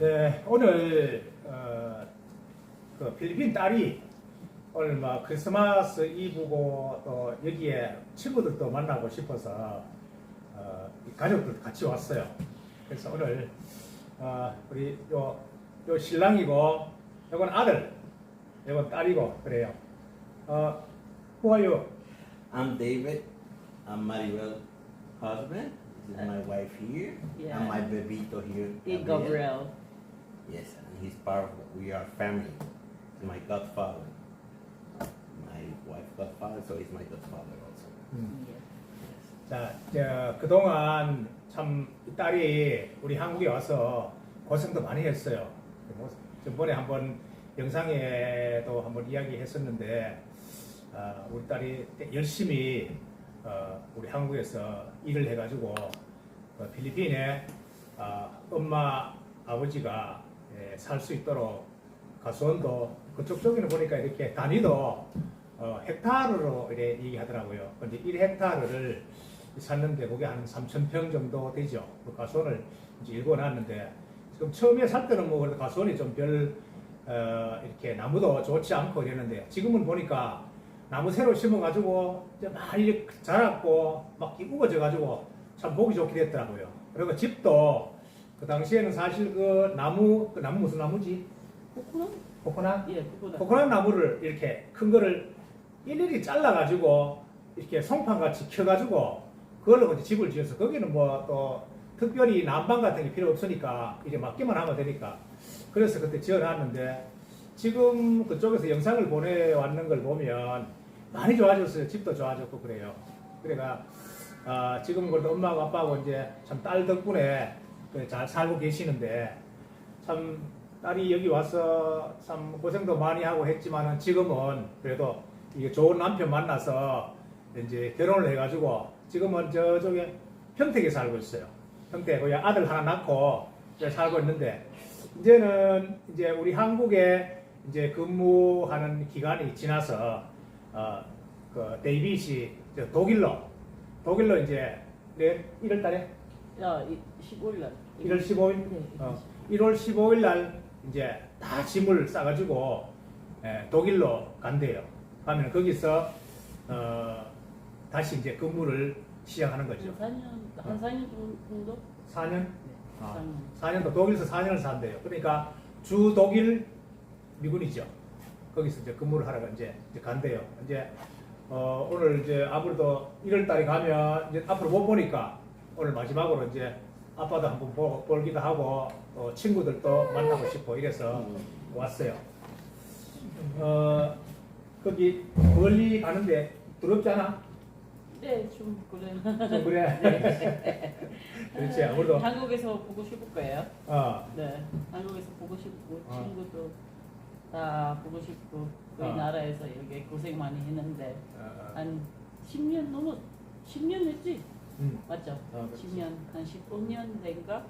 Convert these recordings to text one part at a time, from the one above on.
네, 오늘 어, 그 필리핀 딸이 오늘 뭐 크리스마스 이브고 또 여기에 친구들도 만나고 싶어서 어, 이 가족들 같이 왔어요. 그래서 오늘 어, 우리 요, 요 신랑이고 요건 아들, 요건 딸이고 그래요. 어, who are you? I'm David. I'm Maribel husband. This is my wife here. Yeah. And my bebito here. Hey, Gabriel. Yes, he's part of we are family. He's my godfather. My wife godfather, so he's my godfather also. 음. 자, 저, 그동안 참 이 딸이 우리 한국에 와서 고생도 많이 했어요. 뭐, 전번에 한번 영상에도 한번 이야기했었는데, 아, 우리 딸이 열심히 어, 우리 한국에서 일을 해가지고 어, 필리핀에 아, 엄마 아버지가 예, 살수 있도록 가수원도 그쪽 쪽에는 보니까 이렇게 단위도 어, 헥타르로 이래 얘기하더라고요. 근데 1헥타르를 샀는데 그게 한 3,000평 정도 되죠. 그 가수원을 이제 읽어놨는데 지금 처음에 살 때는 뭐 그래도 가수원이 좀별 어, 이렇게 나무도 좋지 않고 이랬는데 지금은 보니까 나무 새로 심어가지고 이제 많이 자랐고 막 우거져가지고 참 보기 좋게 됐더라고요. 그리고 집도 그 당시에는 사실 그 나무 그 나무 무슨 나무지? 코코넛? 코코넛? 예, 코코넛. 코코넛 나무를 이렇게 큰 거를 일일이 잘라 가지고 이렇게 송판 같이 켜 가지고 그걸로 이제 집을 지어서 거기는 뭐 또 특별히 난방 같은 게 필요 없으니까 이제 맡기만 하면 되니까 그래서 그때 지어놨는데 지금 그쪽에서 영상을 보내왔는 걸 보면 많이 좋아졌어요. 집도 좋아졌고 그래요. 그래가 아, 지금 그래도 엄마하고 아빠하고 이제 참 딸 덕분에 그 잘 살고 계시는데 참 딸이 여기 와서 참 고생도 많이 하고 했지만은 지금은 그래도 이게 좋은 남편 만나서 이제 결혼을 해가지고 지금은 저쪽에 평택에 살고 있어요. 평택 거기 아들 하나 낳고 이제 살고 있는데 이제는 이제 우리 한국에 이제 근무하는 기간이 지나서 어그 데이빗이 저 독일로 독일로 이제 내 1월 달에 야, 이 15일 날. 1월 15일 네. 어, 1월 15일 날 이제 다 짐을 싸가지고 예, 독일로 간대요. 가면 거기서 어, 다시 이제 근무를 시작하는 거죠. 한 4년, 한 4년 정도? 4년? 네. 아. 4년. 4년도 독일에서 4년을 산대요. 그러니까 주 독일 미군이죠. 거기서 이제 근무를 하러 이제, 이제 간대요. 이제 어, 오늘 이제 앞으로도 1월 달에 가면 이제 앞으로 못 보니까 오늘 마지막으로 이제 아빠도 한번 보, 보기도 하고 또 친구들도 만나고 싶고 이래서 왔어요. 어, 거기 멀리 가는데 두렵지 않아? 네, 좀 그래. 좀 그래. 그렇지. 아무래도 한국에서 보고 싶을 거예요. 어, 네. 한국에서 보고 싶고 어. 친구도 다 보고 싶고 그 어. 나라에서 이렇게 고생 많이 했는데 어, 한 10년 넘어 10년 했지? 음. 맞죠? 어, 그렇지. 10년 한 15년 된가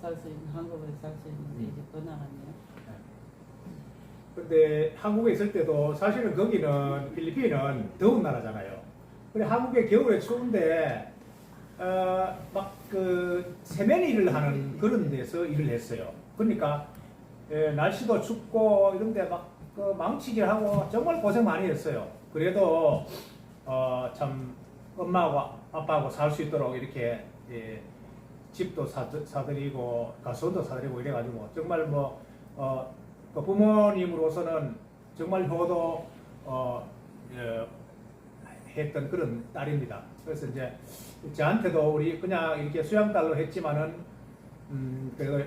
살 수 있는 한국에 살 수 있는데 음. 이제 떠나갔네요. 근데 한국에 있을 때도 사실은 거기는 필리핀은 더운 나라잖아요. 근데 한국에 겨울에 추운데 어, 막그 세면 일을 하는 그런 데서 일을 했어요. 그러니까 예, 날씨도 춥고 이런데 막 그 망치질하고 정말 고생 많이 했어요. 그래도 어, 참 엄마하고 아빠하고 살 수 있도록 이렇게 예, 집도 사, 사드리고 가수원도 사드리고 이래가지고 정말 뭐 어, 그 부모님으로서는 정말 효도 어, 예, 했던 그런 딸입니다. 그래서 이제 저한테도 우리 그냥 이렇게 수양딸로 했지만은 음, 그래도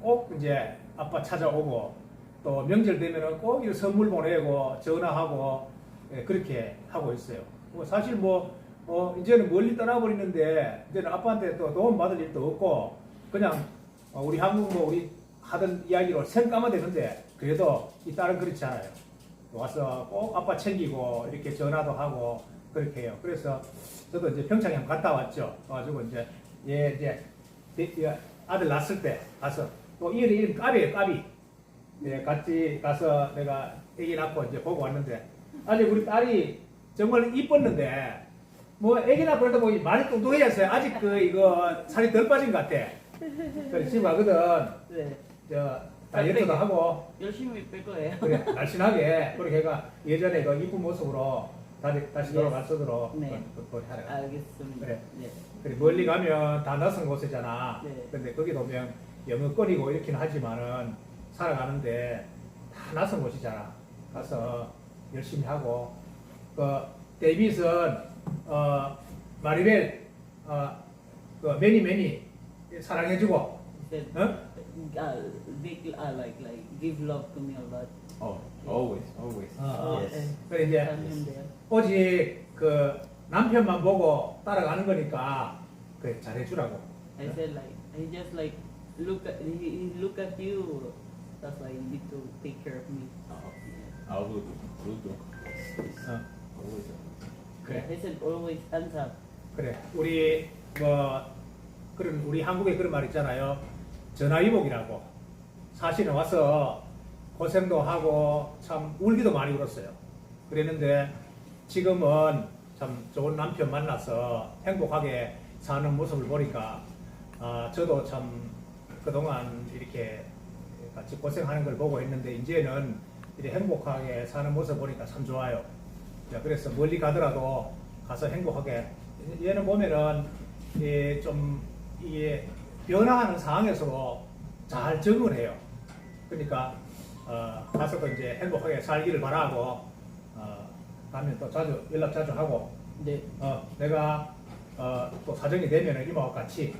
꼭 이제 아빠 찾아오고 또 명절 되면은 꼭 선물 보내고 전화하고 예, 그렇게 하고 있어요. 뭐 사실 뭐 어, 이제는 멀리 떠나버리는데 이제는 아빠한테 또 도움 받을 일도 없고 그냥 어, 우리 한국 뭐 우리 하던 이야기로 생까면 되는데 그래도 이 딸은 그렇지 않아요. 와서 꼭 아빠 챙기고 이렇게 전화도 하고 그렇게 해요. 그래서 저도 이제 평창에 갔다 왔죠. 가지고 이제 얘 이제 아들 낳았을 때 가서 또 이름 이름 까비예요 까비. 예, 같이 가서 내가 애기 낳고 이제 보고 왔는데 아직 우리 딸이 정말 이뻤는데 뭐 애기 낳고 그래도 뭐 많이 뚱뚱해졌어요. 아직 그 이거 살이 덜 빠진 것 같아. 그래 지금 가거든. 네. 저 다이어트도 살 빼게. 하고 열심히 뺄 거예요. 그래 날씬하게 그렇게 걔가 예전에 그 이쁜 모습으로 다시 다시 돌아갔으도록 네. 그- 그렇게 하라. 알겠습니다. 그래. 네. 그래 멀리 가면 다 낯선 곳이잖아. 네. 근데 거기 보면 영어권이고 이렇긴 하지만은 살아가는데 다 낯선 곳이잖아. 가서 열심히 하고 그 데이빗은 어 마리벨 어 그 매니 매니 사랑해주고 He 어? uh, big, uh, like, like, give love to me a lot. Oh, always, always. 어, yes. 그래 이제 사람인데요. 오직 그 남편만 보고 따라가는 거니까 그래 잘해주라고. I said like, I just like, look at, he, he look at you. That's why you need to take care of me. Oh, I'll do, will do. 어, Always. 그래. I said always hands up. 그래. 우리 뭐 그런 우리 한국에 그런 말 있잖아요. 전화위복이라고. 사실은 와서 고생도 하고 참 울기도 많이 울었어요. 그랬는데 지금은 참 좋은 남편 만나서 행복하게 사는 모습을 보니까 아 저도 참 그동안 이렇게 같이 고생하는 걸 보고 있는데 이제는 이렇게 행복하게 사는 모습 보니까 참 좋아요. 자, 그래서 멀리 가더라도 가서 행복하게 얘는 보면은 예, 좀 이게 변화하는 상황에서도 잘 적응을 해요. 그러니까 어, 가서도 이제 행복하게 살기를 바라고 어, 가면 또 자주 연락 자주 하고 네. 어, 내가 어, 또 사정이 되면 이모와 같이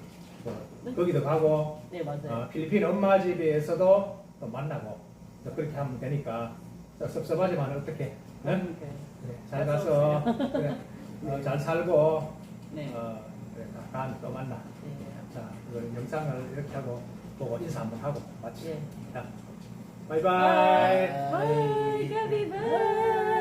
또 거기도 가고 네, 맞아요. 어, 필리핀 엄마 집에서도 또 만나고 또 그렇게 하면 되니까 또 섭섭하지만 어떻게 응? Okay. 네, 잘 가서 그래, 어, 네, 네, 잘 살고 네. 어, 그래, 다음에 또 만나. 네. 자, 그 영상을 이렇게 하고 보고 인사 한번 하고 마치. 네. 자, 바이바이. 바이. 바이. 바이. 바이.